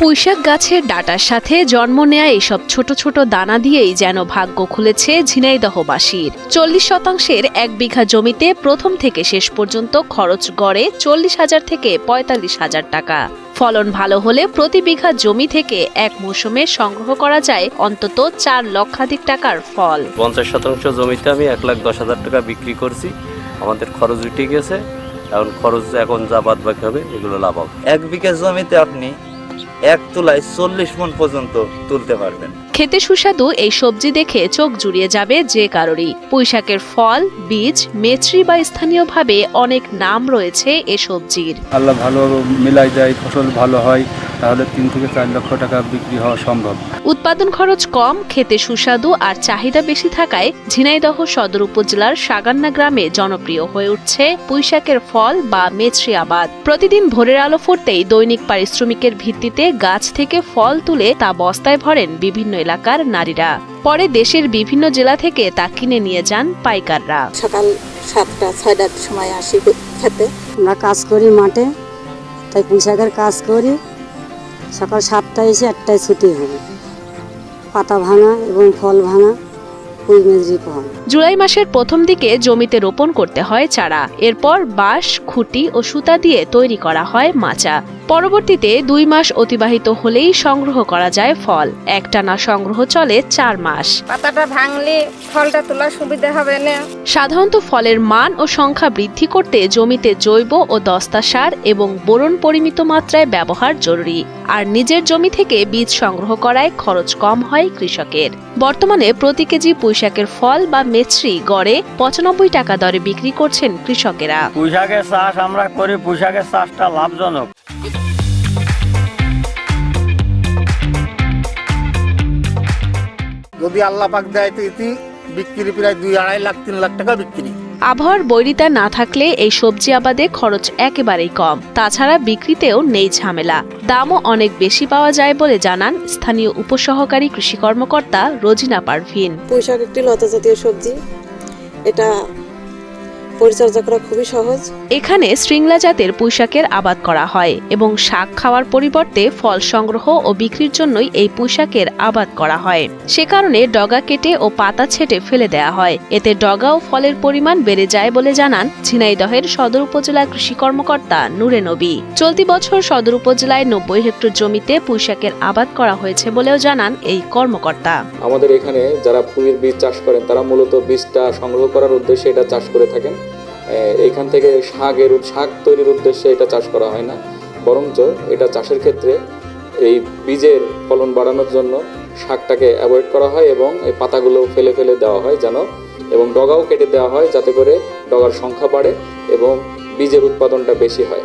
পুঁইশাক গাছের ডাটার সাথে জন্ম নেয়া এইসব ছোট ছোট দানা দিয়েই যেন ভাগ্য খুলেছে ঝিনাইদহবাসীর। চল্লিশ শতাংশের এক বিঘা জমিতে প্রথম থেকে শেষ পর্যন্ত খরচ গড়ে চল্লিশ হাজার থেকে পঁয়তাল্লিশ হাজার টাকা। ফলন ভালো হলে প্রতি বিঘা জমি থেকে এক মৌসুমে সংগ্রহ করা যায় অন্তত চার লক্ষাধিক টাকার ফল। পঞ্চাশ শতাংশ জমিতে আমি এক লাখ দশ হাজার টাকা বিক্রি করছি। আমাদের খরচ উঠে গেছে। এখন খরচ এখন যা বাদ বাকি হবে এগুলো লাভ হবে। এক বিঘা জমিতে আপনি এক তোলায় চল্লিশ মন পর্যন্ত তুলতে পারবেন। খেতে সুস্বাদু এই সবজি দেখে চোখ জুড়িয়ে যাবে যে কারোরই। পুঁইশাকের ফল বীজ মেচরি বা স্থানীয়ভাবে অনেক নাম রয়েছে এ সবজির। আল্লাহ ভালো মিলাই যায় ফসল ভালো হয়। তাহলে তিন থেকে চার লক্ষ টাকা বিক্রি হওয়া সম্ভব। উৎপাদন খরচ কম খেতে সুস্বাদু আর চাহিদা বেশি থাকায় ঝিনাইদহ সদর উপজেলার সাগান্না গ্রামে জনপ্রিয় হয়ে উঠছে পুঁইশাকের ফল বা মেচরি আবাদ। প্রতিদিন ভোরের আলো ফুটতেই দৈনিক পারিশ্রমিকের ভিত্তিতে গাছ থেকে ফল তুলে তা বস্তায় ভরেন বিভিন্ন এলাকার নারীরা। পরে দেশের বিভিন্ন জেলা থেকে তা কিনে নিয়ে যান পাইকাররা। সকাল সাতটা ছয়টার সময় আসি খেতে। আমরা কাজ করি মাঠে তাই পুঁশাকের কাজ করি। সকাল সাতটায় এসে আটটায় ছুটি হবে। পাতা ভাঙা এবং ফল ভাঙা জুলাই মাসের প্রথম দিকে জমিতে রোপণ করতে হয় চারা। এরপর বাঁশ খুঁটি ও সুতা দিয়ে তৈরি করা হয় মাচা। পরবর্তীতে দুই মাস অতিবাহিত হলেই সংগ্রহ করা যায় ফল। একটানা সংগ্রহ চলে চার মাস। পাতাটা ভাঙলে ফলটা তোলার সুবিধা হবে না। সাধারণত ফলের মান ও সংখ্যা বৃদ্ধি করতে জমিতে জৈব ও দস্তা সার এবং বোরন পরিমিত মাত্রায় ব্যবহার জরুরি। আর নিজের জমি থেকে বীজ সংগ্রহ করায় খরচ কম হয় কৃষকের। বর্তমানে প্রতি কেজি পুঁইশাকের ফল বা মেচরি গড়ে পঁচানব্বই টাকা দরে বিক্রি করছেন কৃষকেরা। পুঁইশাকের চাষ আমরা করি পুঁইশাকের চাষটা লাভজনক। যদি আল্লাহ পাক দেয় তো ইতি বিক্রি প্রায় দুই আড়াই লাখ তিন লাখ টাকা বিক্রি। আবহাওয়ার বৈরিতা না থাকলে এই সবজি আবাদে খরচ একেবারেই কম। তাছাড়া বিক্রিতেও নেই ঝামেলা। দামও অনেক বেশি পাওয়া যায় বলে জানান স্থানীয় উপসহকারী কৃষি কর্মকর্তা রোজিনা পারভিন। পুঁইশাক একটি লতা জাতীয় সবজি। এটা পরিচর্যা করা খুবই সহজ। এখানে শৃঙ্গলা জাতের পুঁইশাকের আবাদ করা হয় এবং শাক খাওয়ার পরিবর্তে ফল সংগ্রহ ও বিক্রির জন্যই এই পুঁইশাকের আবাদ করা হয়। সে কারণে ডগা কেটে ও পাতা ছেটে ফেলে দেয়া হয়। এতে ডগা ও ফলের পরিমাণ বেড়ে যায় বলে জানান ঝিনাইদহের সদর উপজেলা কৃষি কর্মকর্তা নূরে নবী। চলতি বছর সদর উপজেলায় নব্বই হেক্টর জমিতে পুঁইশাকের আবাদ করা হয়েছে বলেও জানান এই কর্মকর্তা। আমাদের এখানে যারা ফুলের বীজ চাষ করেন তারা মূলত বীজটা সংগ্রহ করার উদ্দেশ্যে এটা চাষ করে থাকেন। এখান থেকে শাকের শাক তৈরির উদ্দেশ্যে এটা চাষ করা হয় না। বরঞ্চ এটা চাষের ক্ষেত্রে এই বীজের ফলন বাড়ানোর জন্য শাকটাকে অ্যাভয়েড করা হয় এবং এই পাতাগুলো ফেলে ফেলে দেওয়া হয় যেন এবং ডগাও কেটে দেওয়া হয় যাতে করে ডগার সংখ্যা বাড়ে এবং বীজের উৎপাদনটা বেশি হয়।